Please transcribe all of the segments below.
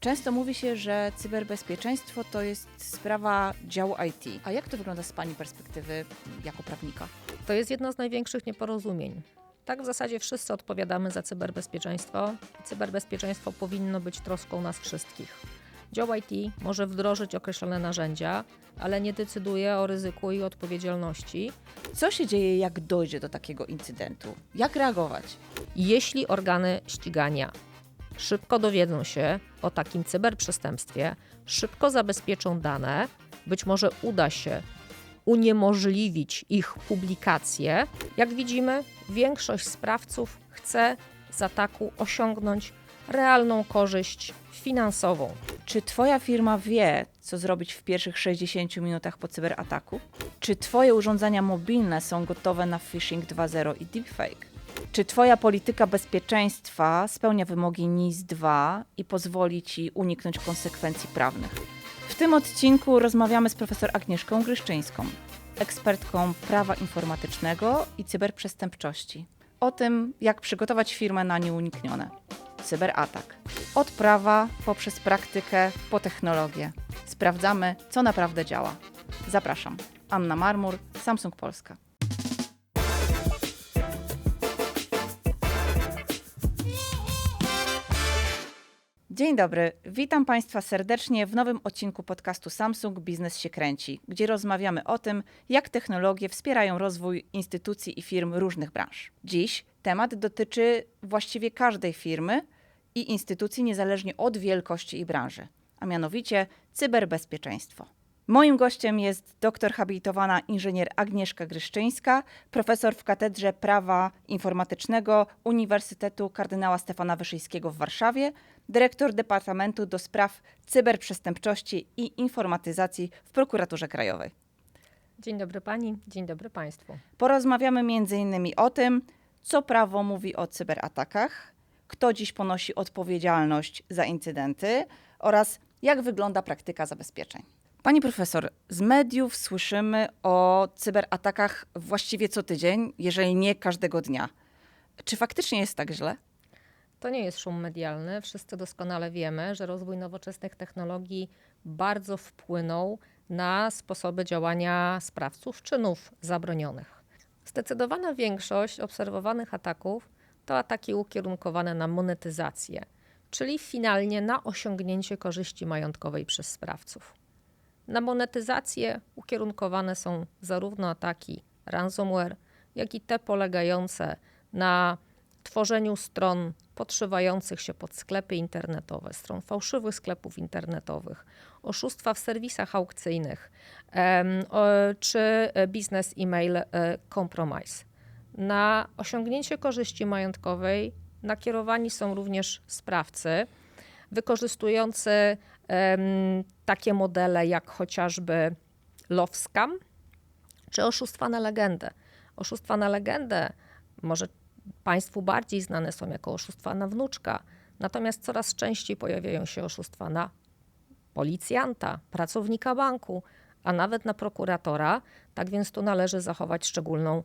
Często mówi się, że cyberbezpieczeństwo to jest sprawa działu IT. A jak to wygląda z Pani perspektywy jako prawnika? To jest jedno z największych nieporozumień. Tak w zasadzie wszyscy odpowiadamy za cyberbezpieczeństwo. Cyberbezpieczeństwo powinno być troską nas wszystkich. Dział IT może wdrożyć określone narzędzia, ale nie decyduje o ryzyku i odpowiedzialności. Co się dzieje, jak dojdzie do takiego incydentu? Jak reagować? Jeśli organy ścigania szybko dowiedzą się o takim cyberprzestępstwie, szybko zabezpieczą dane, być może uda się uniemożliwić ich publikację. Jak widzimy, większość sprawców chce z ataku osiągnąć realną korzyść finansową. Czy Twoja firma wie, co zrobić w pierwszych 60 minutach po cyberataku? Czy Twoje urządzenia mobilne są gotowe na phishing 2.0 i deepfake? Czy Twoja polityka bezpieczeństwa spełnia wymogi NIS 2 i pozwoli Ci uniknąć konsekwencji prawnych? W tym odcinku rozmawiamy z profesor Agnieszką Gryszczyńską, ekspertką prawa informatycznego i cyberprzestępczości. O tym, jak przygotować firmę na nieuniknione. Cyberatak. Od prawa poprzez praktykę po technologię. Sprawdzamy, co naprawdę działa. Zapraszam. Anna Marmur, Samsung Polska. Dzień dobry, witam Państwa serdecznie w nowym odcinku podcastu Samsung Biznes się kręci, gdzie rozmawiamy o tym, jak technologie wspierają rozwój instytucji i firm różnych branż. Dziś temat dotyczy właściwie każdej firmy i instytucji niezależnie od wielkości i branży, a mianowicie cyberbezpieczeństwo. Moim gościem jest doktor habilitowana inżynier Agnieszka Gryszczyńska, profesor w Katedrze Prawa Informatycznego Uniwersytetu Kardynała Stefana Wyszyńskiego w Warszawie, dyrektor Departamentu do Spraw Cyberprzestępczości i Informatyzacji w Prokuraturze Krajowej. Dzień dobry Pani, dzień dobry Państwu. Porozmawiamy m.in. o tym, co prawo mówi o cyberatakach, kto dziś ponosi odpowiedzialność za incydenty oraz jak wygląda praktyka zabezpieczeń. Pani profesor, z mediów słyszymy o cyberatakach właściwie co tydzień, jeżeli nie każdego dnia. Czy faktycznie jest tak źle? To nie jest szum medialny. Wszyscy doskonale wiemy, że rozwój nowoczesnych technologii bardzo wpłynął na sposoby działania sprawców czynów zabronionych. Zdecydowana większość obserwowanych ataków to ataki ukierunkowane na monetyzację, czyli finalnie na osiągnięcie korzyści majątkowej przez sprawców. Na monetyzację ukierunkowane są zarówno ataki ransomware, jak i te polegające na tworzeniu stron podszywających się pod sklepy internetowe, stron fałszywych sklepów internetowych, oszustwa w serwisach aukcyjnych czy biznes e-mail e, compromise. Na osiągnięcie korzyści majątkowej nakierowani są również sprawcy wykorzystujący takie modele jak chociażby love scam czy oszustwa na legendę. Oszustwa na legendę może Państwu bardziej znane są jako oszustwa na wnuczka, natomiast coraz częściej pojawiają się oszustwa na policjanta, pracownika banku, a nawet na prokuratora, tak więc tu należy zachować szczególną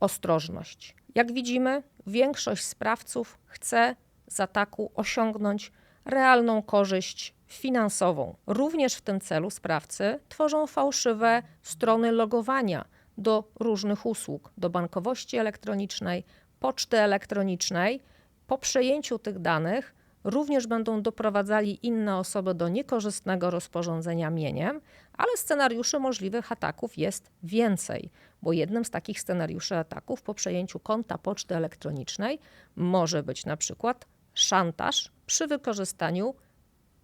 ostrożność. Jak widzimy, większość sprawców chce z ataku osiągnąć realną korzyść finansową. Również w tym celu sprawcy tworzą fałszywe strony logowania do różnych usług, do bankowości elektronicznej, poczty elektronicznej. Po przejęciu tych danych również będą doprowadzali inne osoby do niekorzystnego rozporządzenia mieniem, ale scenariuszy możliwych ataków jest więcej, bo jednym z takich scenariuszy ataków po przejęciu konta poczty elektronicznej może być na przykład szantaż przy wykorzystaniu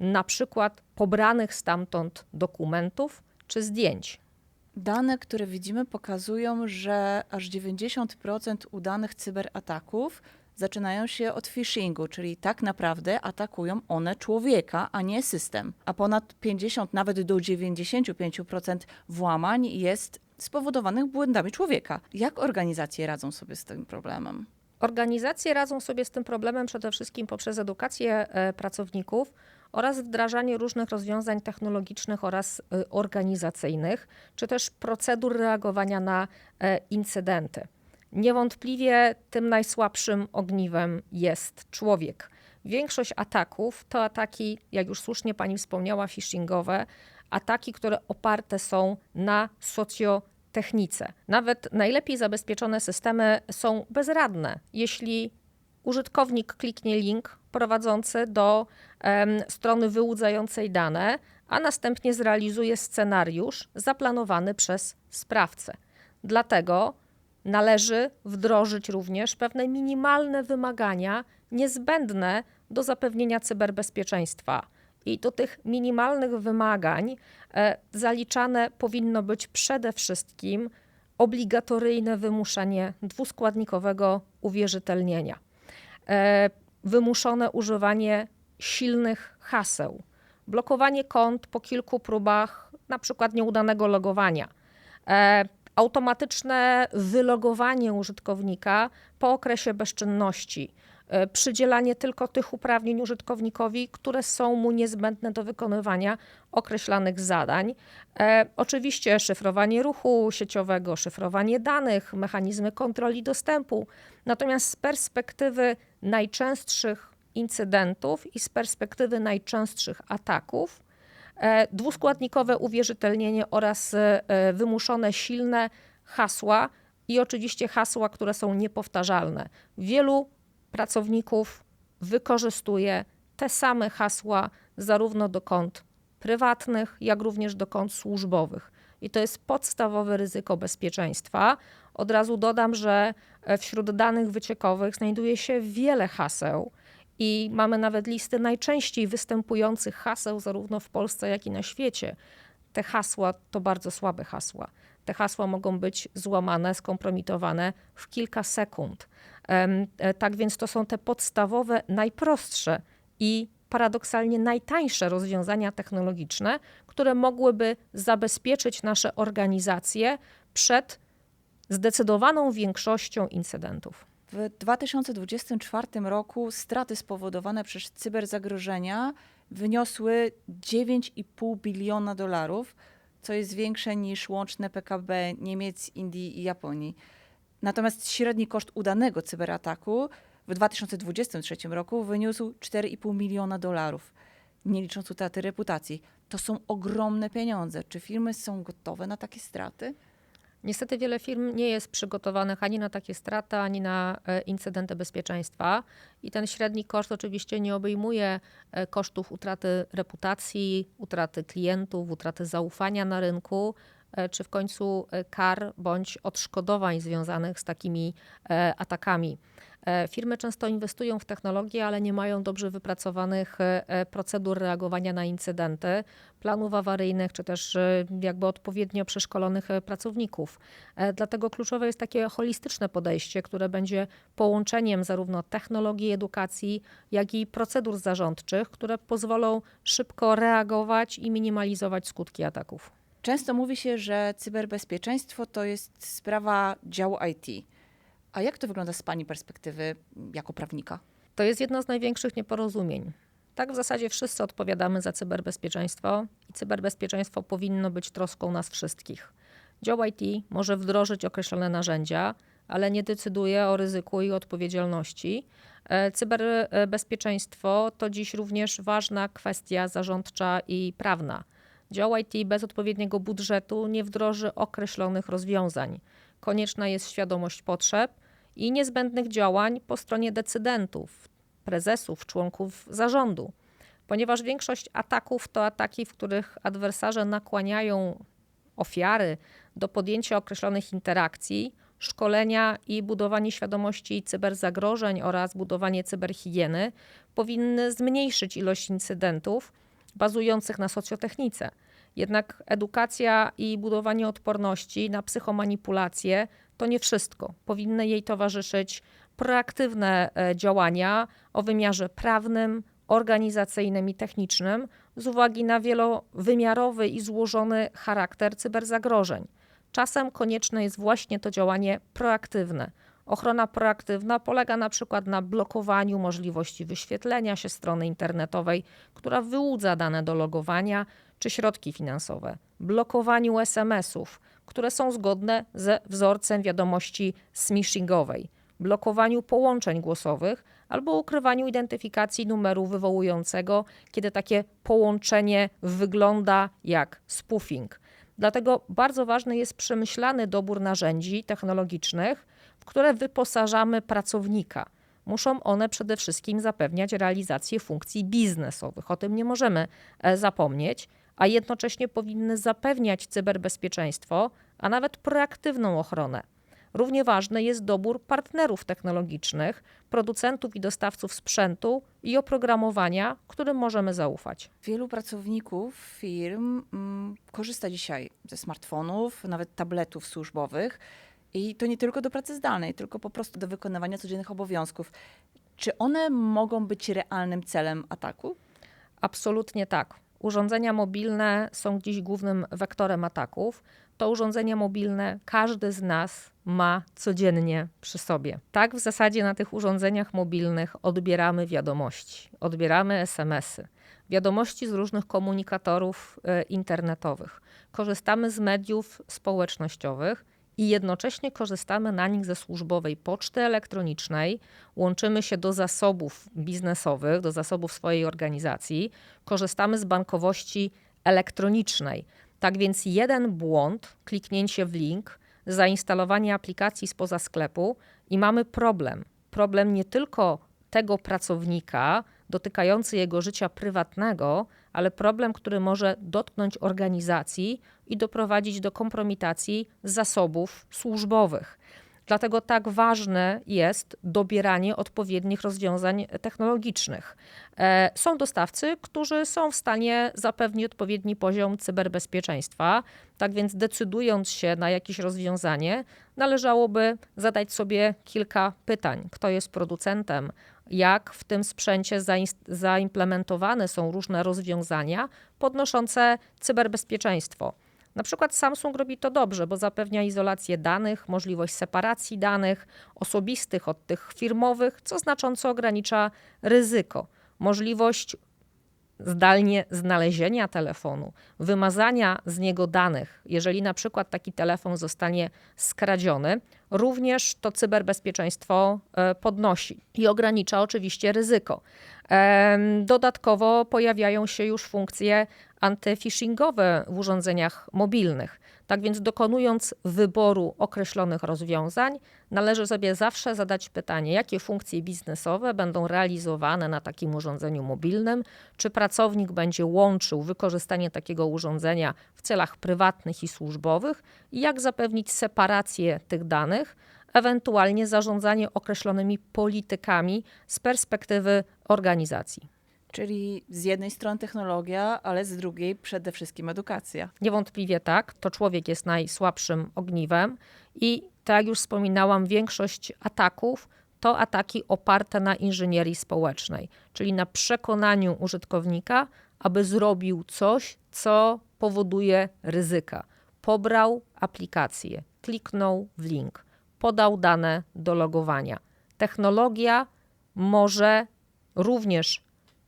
na przykład pobranych stamtąd dokumentów czy zdjęć. Dane, które widzimy, pokazują, że aż 90% udanych cyberataków zaczynają się od phishingu, czyli tak naprawdę atakują one człowieka, a nie system. A ponad 50, nawet do 95% włamań jest spowodowanych błędami człowieka. Jak organizacje radzą sobie z tym problemem? Organizacje radzą sobie z tym problemem przede wszystkim poprzez edukację e, pracowników oraz wdrażanie różnych rozwiązań technologicznych oraz e, organizacyjnych, czy też procedur reagowania na e, incydenty. Niewątpliwie tym najsłabszym ogniwem jest człowiek, Większość ataków to ataki, jak już słusznie pani wspomniała, phishingowe, ataki, które oparte są na socjotechnice. Nawet najlepiej zabezpieczone systemy są bezradne, jeśli użytkownik kliknie link prowadzący do strony wyłudzającej dane, a następnie zrealizuje scenariusz zaplanowany przez sprawcę. Dlatego należy wdrożyć również pewne minimalne wymagania niezbędne do zapewnienia cyberbezpieczeństwa. I do tych minimalnych wymagań e, zaliczane powinno być przede wszystkim obligatoryjne wymuszenie dwuskładnikowego uwierzytelnienia, e, wymuszone używanie silnych haseł, blokowanie kont po kilku próbach, na przykład nieudanego logowania, e, automatyczne wylogowanie użytkownika po okresie bezczynności, przydzielanie tylko tych uprawnień użytkownikowi, które są mu niezbędne do wykonywania określanych zadań. E, oczywiście szyfrowanie ruchu sieciowego, szyfrowanie danych, mechanizmy kontroli dostępu. Natomiast z perspektywy najczęstszych incydentów i z perspektywy najczęstszych ataków, e, dwuskładnikowe uwierzytelnienie oraz e, wymuszone silne hasła i oczywiście hasła, które są niepowtarzalne. Wielu pracowników wykorzystuje te same hasła zarówno do kont prywatnych, jak również do kont służbowych. I to jest podstawowe ryzyko bezpieczeństwa. Od razu dodam, że e, wśród danych wyciekowych znajduje się wiele haseł i mamy nawet listy najczęściej występujących haseł zarówno w Polsce, jak i na świecie. Te hasła to bardzo słabe hasła. Te hasła mogą być złamane, skompromitowane w kilka sekund. E, Tak więc to są te podstawowe, najprostsze i paradoksalnie najtańsze rozwiązania technologiczne, które mogłyby zabezpieczyć nasze organizacje przed zdecydowaną większością incydentów. W 2024 roku straty spowodowane przez cyberzagrożenia wyniosły 9,5 biliona dolarów, co jest większe niż łączne PKB Niemiec, Indii i Japonii. Natomiast średni koszt udanego cyberataku w 2023 roku wyniósł 4,5 miliona dolarów, nie licząc utraty reputacji. To są ogromne pieniądze. Czy firmy są gotowe na takie straty? Niestety wiele firm nie jest przygotowanych ani na takie straty, ani na e, incydenty bezpieczeństwa. I ten średni koszt oczywiście nie obejmuje e, kosztów utraty reputacji, utraty klientów, utraty zaufania na rynku, e, czy w końcu kar bądź odszkodowań związanych z takimi atakami. E, Firmy często inwestują w technologię, ale nie mają dobrze wypracowanych e, e, procedur reagowania na incydenty, planów awaryjnych, czy też jakby odpowiednio przeszkolonych pracowników. Dlatego kluczowe jest takie holistyczne podejście, które będzie połączeniem zarówno technologii edukacji, jak i procedur zarządczych, które pozwolą szybko reagować i minimalizować skutki ataków. Często mówi się, że cyberbezpieczeństwo to jest sprawa działu IT. A jak to wygląda z Pani perspektywy jako prawnika? To jest jedno z największych nieporozumień. Tak w zasadzie wszyscy odpowiadamy za cyberbezpieczeństwo i cyberbezpieczeństwo powinno być troską nas wszystkich. Dział IT może wdrożyć określone narzędzia, ale nie decyduje o ryzyku i odpowiedzialności. E, Cyberbezpieczeństwo to dziś również ważna kwestia zarządcza i prawna. Dział IT bez odpowiedniego budżetu nie wdroży określonych rozwiązań. Konieczna jest świadomość potrzeb i niezbędnych działań po stronie decydentów, prezesów, członków zarządu. Ponieważ większość ataków to ataki, w których adwersarze nakłaniają ofiary do podjęcia określonych interakcji, szkolenia i budowanie świadomości cyberzagrożeń oraz budowanie cyberhigieny powinny zmniejszyć ilość incydentów bazujących na socjotechnice. Jednak edukacja i budowanie odporności na psychomanipulacje to nie wszystko. Powinny jej towarzyszyć proaktywne e, działania o wymiarze prawnym, organizacyjnym i technicznym z uwagi na wielowymiarowy i złożony charakter cyberzagrożeń. Czasem konieczne jest właśnie to działanie proaktywne. Ochrona proaktywna polega na przykład na blokowaniu możliwości wyświetlenia się strony internetowej, która wyłudza dane do logowania, czy środki finansowe, blokowaniu SMS-ów, które są zgodne ze wzorcem wiadomości smishingowej, blokowaniu połączeń głosowych, albo ukrywaniu identyfikacji numeru wywołującego, kiedy takie połączenie wygląda jak spoofing. Dlatego bardzo ważny jest przemyślany dobór narzędzi technologicznych, w które wyposażamy pracownika. Muszą one przede wszystkim zapewniać realizację funkcji biznesowych. O tym nie możemy e, zapomnieć, a jednocześnie powinny zapewniać cyberbezpieczeństwo, a nawet proaktywną ochronę. Równie ważny jest dobór partnerów technologicznych, producentów i dostawców sprzętu i oprogramowania, którym możemy zaufać. Wielu pracowników firm mm, korzysta dzisiaj ze smartfonów, nawet tabletów służbowych. I to nie tylko do pracy zdalnej, tylko po prostu do wykonywania codziennych obowiązków. Czy one mogą być realnym celem ataku? Absolutnie tak. Urządzenia mobilne są dziś głównym wektorem ataków. To urządzenia mobilne każdy z nas ma codziennie przy sobie. Tak w zasadzie na tych urządzeniach mobilnych odbieramy wiadomości, odbieramy SMS-y, wiadomości z różnych komunikatorów e, internetowych. Korzystamy z mediów społecznościowych i jednocześnie korzystamy na nich ze służbowej poczty elektronicznej, łączymy się do zasobów biznesowych, do zasobów swojej organizacji, korzystamy z bankowości elektronicznej. Tak więc jeden błąd, kliknięcie w link, zainstalowanie aplikacji spoza sklepu i mamy problem. Problem nie tylko tego pracownika, dotykający jego życia prywatnego, ale problem, który może dotknąć organizacji i doprowadzić do kompromitacji zasobów służbowych. Dlatego tak ważne jest dobieranie odpowiednich rozwiązań technologicznych. E, są dostawcy, którzy są w stanie zapewnić odpowiedni poziom cyberbezpieczeństwa, tak więc decydując się na jakieś rozwiązanie, należałoby zadać sobie kilka pytań: kto jest producentem, jak w tym sprzęcie zaimplementowane są różne rozwiązania podnoszące cyberbezpieczeństwo. Na przykład Samsung robi to dobrze, bo zapewnia izolację danych, możliwość separacji danych osobistych od tych firmowych, co znacząco ogranicza ryzyko. Możliwość zdalnie znalezienia telefonu, wymazania z niego danych, jeżeli na przykład taki telefon zostanie skradziony, również to cyberbezpieczeństwo e, podnosi i ogranicza oczywiście ryzyko. Dodatkowo pojawiają się już funkcje antyphishingowe w urządzeniach mobilnych. Tak więc dokonując wyboru określonych rozwiązań, należy sobie zawsze zadać pytanie, jakie funkcje biznesowe będą realizowane na takim urządzeniu mobilnym, czy pracownik będzie łączył wykorzystanie takiego urządzenia w celach prywatnych i służbowych? I jak zapewnić separację tych danych, ewentualnie zarządzanie określonymi politykami z perspektywy organizacji. Czyli z jednej strony technologia, ale z drugiej przede wszystkim edukacja. Niewątpliwie tak. To człowiek jest najsłabszym ogniwem i tak jak już wspominałam, większość ataków to ataki oparte na inżynierii społecznej, czyli na przekonaniu użytkownika, aby zrobił coś, co powoduje ryzyka. Pobrał aplikację, kliknął w link, podał dane do logowania. Technologia może również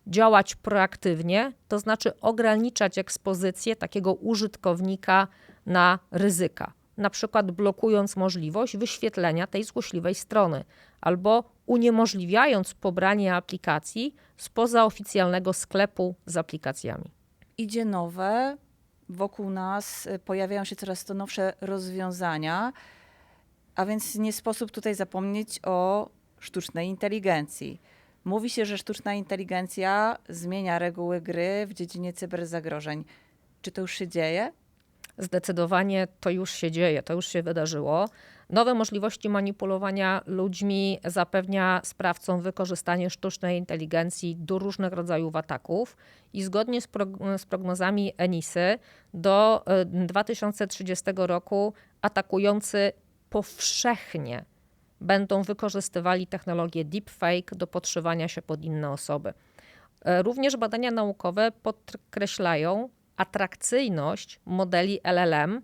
działać proaktywnie, to znaczy ograniczać ekspozycję takiego użytkownika na ryzyka, na przykład blokując możliwość wyświetlenia tej złośliwej strony albo uniemożliwiając pobranie aplikacji spoza oficjalnego sklepu z aplikacjami. Idzie nowe, wokół nas y, pojawiają się coraz to nowsze rozwiązania, a więc nie sposób tutaj zapomnieć o sztucznej inteligencji. Mówi się, że sztuczna inteligencja zmienia reguły gry w dziedzinie cyberzagrożeń. Czy to już się dzieje? Zdecydowanie to już się dzieje, to już się wydarzyło. Nowe możliwości manipulowania ludźmi zapewnia sprawcom wykorzystanie sztucznej inteligencji do różnych rodzajów ataków i zgodnie z, prog- z prognozami Enisy do 2030 y, roku atakujący powszechnie będą wykorzystywali technologię deepfake do podszywania się pod inne osoby. E, również badania naukowe podkreślają atrakcyjność modeli LLM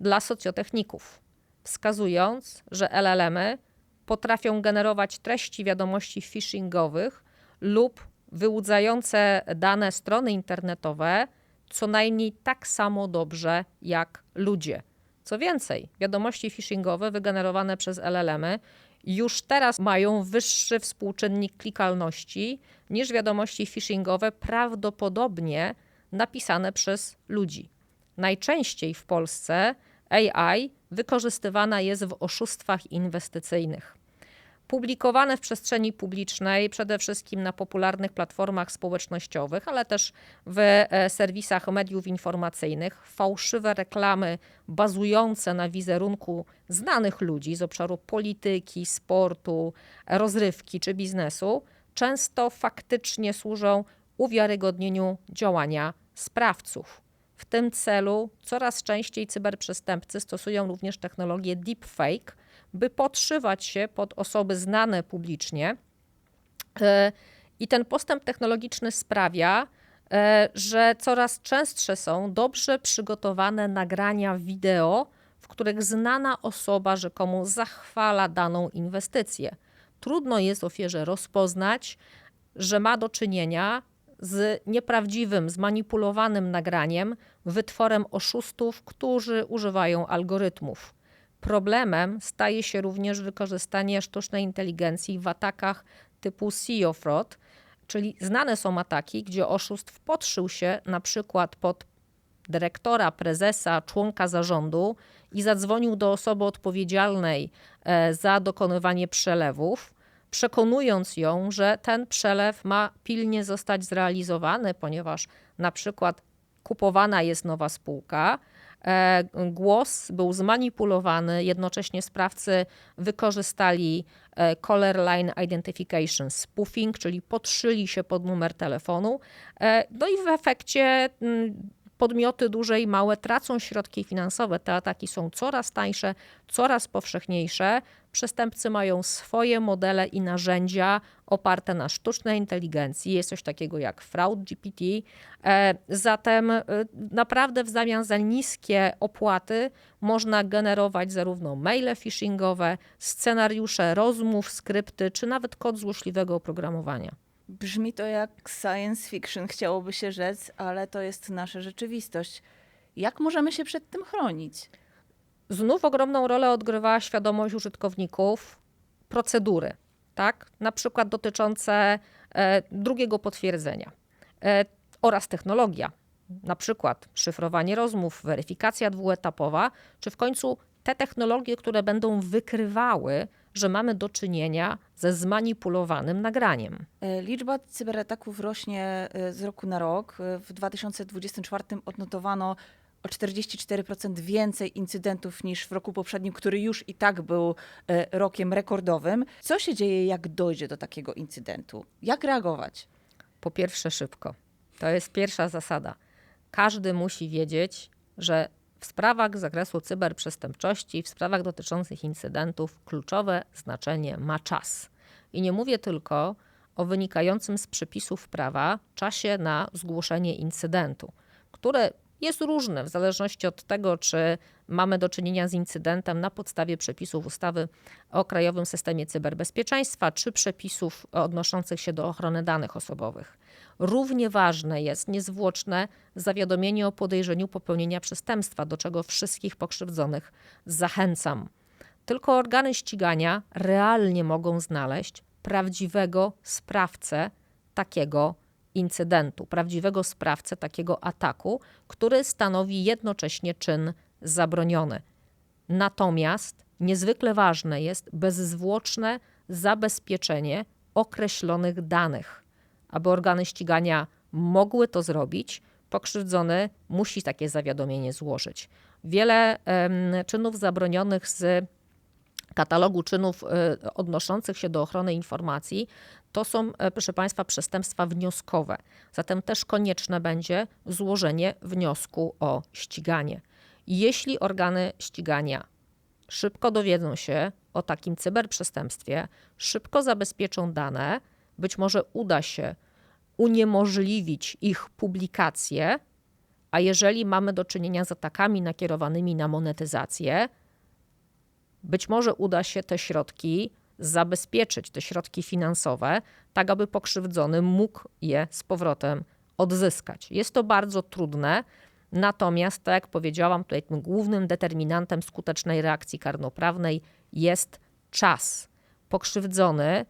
dla socjotechników, wskazując, że LLMy potrafią generować treści wiadomości phishingowych lub wyłudzające dane strony internetowe co najmniej tak samo dobrze jak ludzie. Co więcej, wiadomości phishingowe wygenerowane przez LLM-y już teraz mają wyższy współczynnik klikalności niż wiadomości phishingowe, prawdopodobnie napisane przez ludzi. Najczęściej w Polsce AI wykorzystywana jest w oszustwach inwestycyjnych. Publikowane w przestrzeni publicznej, przede wszystkim na popularnych platformach społecznościowych, ale też w e, serwisach mediów informacyjnych, fałszywe reklamy bazujące na wizerunku znanych ludzi z obszaru polityki, sportu, rozrywki czy biznesu, często faktycznie służą uwiarygodnieniu działania sprawców. W tym celu coraz częściej cyberprzestępcy stosują również technologię deepfake, by podszywać się pod osoby znane publicznie. E, I ten postęp technologiczny sprawia, e, że coraz częstsze są dobrze przygotowane nagrania wideo, w których znana osoba rzekomo zachwala daną inwestycję. Trudno jest ofierze rozpoznać, że ma do czynienia z nieprawdziwym, zmanipulowanym nagraniem, wytworem oszustów, którzy używają algorytmów. Problemem staje się również wykorzystanie sztucznej inteligencji w atakach typu CEO fraud, czyli znane są ataki, gdzie oszustw podszył się na przykład pod dyrektora, prezesa, członka zarządu i zadzwonił do osoby odpowiedzialnej e, za dokonywanie przelewów przekonując ją, że ten przelew ma pilnie zostać zrealizowany, ponieważ na przykład kupowana jest nowa spółka, głos był zmanipulowany, jednocześnie sprawcy wykorzystali e, caller line identification spoofing, czyli podszyli się pod numer telefonu. E, no i w efekcie mm, podmioty duże i małe tracą środki finansowe. Te ataki są coraz tańsze, coraz powszechniejsze. Przestępcy mają swoje modele i narzędzia oparte na sztucznej inteligencji. Jest coś takiego jak fraud GPT. E, zatem e, naprawdę w zamian za niskie opłaty można generować zarówno maile phishingowe, scenariusze rozmów, skrypty, czy nawet kod złośliwego oprogramowania. Brzmi to jak science fiction, chciałoby się rzec, ale to jest nasza rzeczywistość. Jak możemy się przed tym chronić? Znów ogromną rolę odgrywała świadomość użytkowników, procedury, tak? na przykład dotyczące e, drugiego potwierdzenia e, oraz technologia, na przykład szyfrowanie rozmów, weryfikacja dwuetapowa, czy w końcu te technologie, które będą wykrywały, że mamy do czynienia ze zmanipulowanym nagraniem. E, liczba cyberataków rośnie e, z roku na rok. E, w 2024 odnotowano o 44% więcej incydentów niż w roku poprzednim, który już i tak był rokiem rekordowym. Co się dzieje, jak dojdzie do takiego incydentu? Jak reagować? Po pierwsze, szybko. To jest pierwsza zasada. Każdy musi wiedzieć, że w sprawach z zakresu cyberprzestępczości, w sprawach dotyczących incydentów, kluczowe znaczenie ma czas. I nie mówię tylko o wynikającym z przepisów prawa czasie na zgłoszenie incydentu, które jest różne w zależności od tego, czy mamy do czynienia z incydentem na podstawie przepisów ustawy o Krajowym Systemie Cyberbezpieczeństwa, czy przepisów odnoszących się do ochrony danych osobowych. Równie ważne jest niezwłoczne zawiadomienie o podejrzeniu popełnienia przestępstwa, do czego wszystkich pokrzywdzonych zachęcam. Tylko organy ścigania realnie mogą znaleźć prawdziwego sprawcę takiego incydentu, prawdziwego sprawcę takiego ataku, który stanowi jednocześnie czyn zabroniony. Natomiast niezwykle ważne jest bezzwłoczne zabezpieczenie określonych danych aby organy ścigania mogły to zrobić, pokrzywdzony musi takie zawiadomienie złożyć. Wiele czynów zabronionych z katalogu czynów e, odnoszących się do ochrony informacji to są, e, proszę Państwa, przestępstwa wnioskowe. Zatem też konieczne będzie złożenie wniosku o ściganie. Jeśli organy ścigania szybko dowiedzą się o takim cyberprzestępstwie, szybko zabezpieczą dane, być może uda się uniemożliwić ich publikację, a jeżeli mamy do czynienia z atakami nakierowanymi na monetyzację, być może uda się te środki zabezpieczyć, te środki finansowe, tak aby pokrzywdzony mógł je z powrotem odzyskać. Jest to bardzo trudne, natomiast, tak jak powiedziałam, tutaj tym głównym determinantem skutecznej reakcji karnoprawnej jest czas pokrzywdzony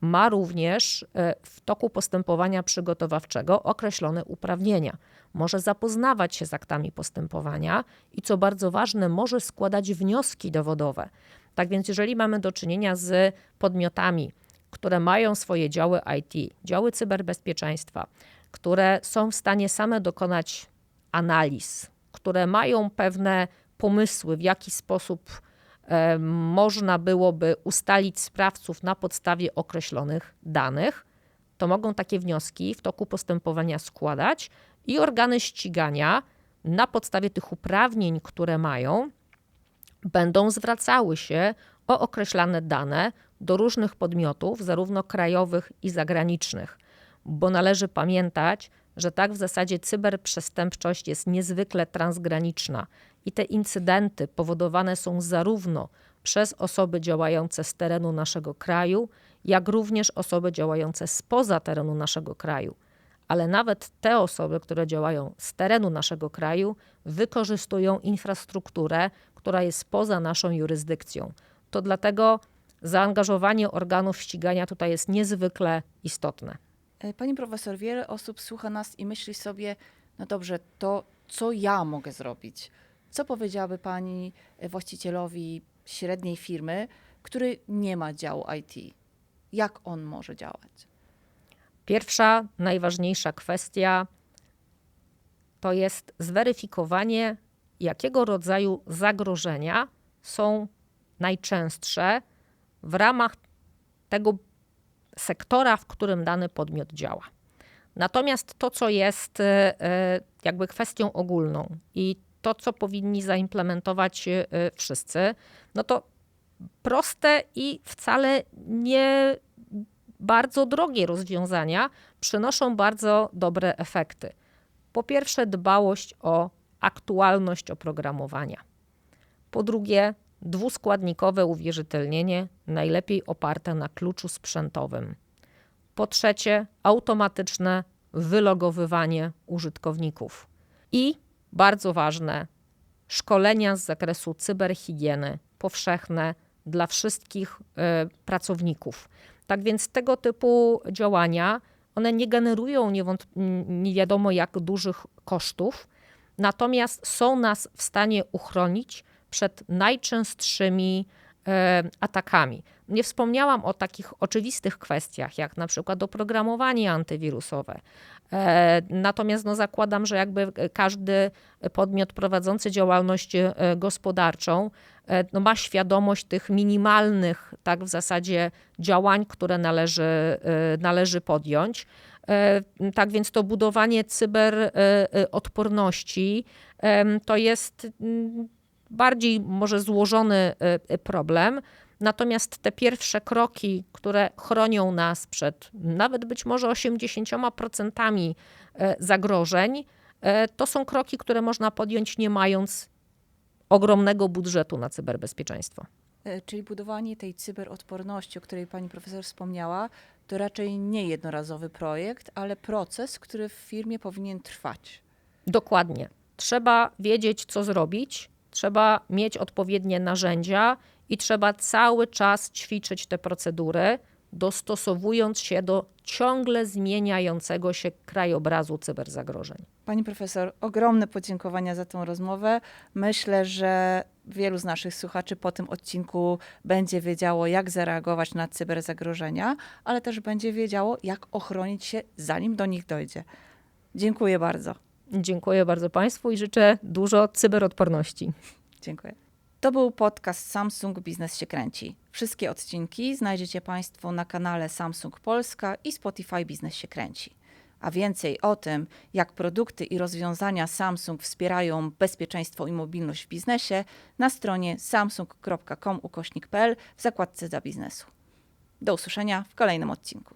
ma również e, w toku postępowania przygotowawczego określone uprawnienia. Może zapoznawać się z aktami postępowania i co bardzo ważne, może składać wnioski dowodowe. Tak więc, jeżeli mamy do czynienia z podmiotami, które mają swoje działy IT, działy cyberbezpieczeństwa, które są w stanie same dokonać analiz, które mają pewne pomysły, w jaki sposób e, można byłoby ustalić sprawców na podstawie określonych danych, to mogą takie wnioski w toku postępowania składać i organy ścigania na podstawie tych uprawnień, które mają, będą zwracały się o określane dane do różnych podmiotów, zarówno krajowych i zagranicznych, bo należy pamiętać, że tak w zasadzie cyberprzestępczość jest niezwykle transgraniczna i te incydenty powodowane są zarówno przez osoby działające z terenu naszego kraju, jak również osoby działające spoza terenu naszego kraju. Ale nawet te osoby, które działają z terenu naszego kraju, wykorzystują infrastrukturę, która jest poza naszą jurysdykcją. To dlatego zaangażowanie organów ścigania tutaj jest niezwykle istotne. E, Pani profesor, wiele osób słucha nas i myśli sobie, no dobrze, to co ja mogę zrobić? Co powiedziałaby pani e, właścicielowi średniej firmy, który nie ma działu IT? Jak on może działać? Pierwsza, najważniejsza kwestia to jest zweryfikowanie, jakiego rodzaju zagrożenia są najczęstsze w ramach tego sektora, w którym dany podmiot działa. Natomiast to, co jest e, e, jakby kwestią ogólną i to, co powinni zaimplementować e, wszyscy, no to proste i wcale nie bardzo drogie rozwiązania przynoszą bardzo dobre efekty. Po pierwsze, dbałość o aktualność oprogramowania. Po drugie, dwuskładnikowe uwierzytelnienie, najlepiej oparte na kluczu sprzętowym. Po trzecie, automatyczne wylogowywanie użytkowników. I bardzo ważne, szkolenia z zakresu cyberhigieny powszechne dla wszystkich y, pracowników. Tak więc tego typu działania, one nie generują nie wiadomo jak dużych kosztów, natomiast są nas w stanie uchronić przed najczęstszymi e, atakami. Nie wspomniałam o takich oczywistych kwestiach, jak na przykład oprogramowanie antywirusowe. E, natomiast no, zakładam, że jakby każdy podmiot prowadzący działalność e, gospodarczą no, ma świadomość tych minimalnych, tak w zasadzie działań, które należy, należy podjąć. Tak więc to budowanie cyberodporności to jest bardziej może złożony y, problem. Natomiast te pierwsze kroki, które chronią nas przed nawet być może 80% y, zagrożeń, y, to są kroki, które można podjąć nie mając ogromnego budżetu na cyberbezpieczeństwo. E, czyli budowanie tej cyberodporności, o której pani profesor wspomniała, to raczej nie jednorazowy projekt, ale proces, który w firmie powinien trwać. Dokładnie. Trzeba wiedzieć, co zrobić, trzeba mieć odpowiednie narzędzia i trzeba cały czas ćwiczyć te procedury, dostosowując się do ciągle zmieniającego się krajobrazu cyberzagrożeń. Pani profesor, ogromne podziękowania za tę rozmowę. Myślę, że wielu z naszych słuchaczy po tym odcinku będzie wiedziało, jak zareagować na cyberzagrożenia, ale też będzie wiedziało, jak ochronić się, zanim do nich dojdzie. Dziękuję bardzo. Dziękuję bardzo Państwu i życzę dużo cyberodporności. Dziękuję. To był podcast Samsung Biznes się kręci. Wszystkie odcinki znajdziecie Państwo na kanale Samsung Polska i Spotify Biznes się kręci. A więcej o tym, jak produkty i rozwiązania Samsung wspierają bezpieczeństwo i mobilność w biznesie, na stronie samsung.com ukośnik.pl w zakładce za biznesu. Do usłyszenia w kolejnym odcinku.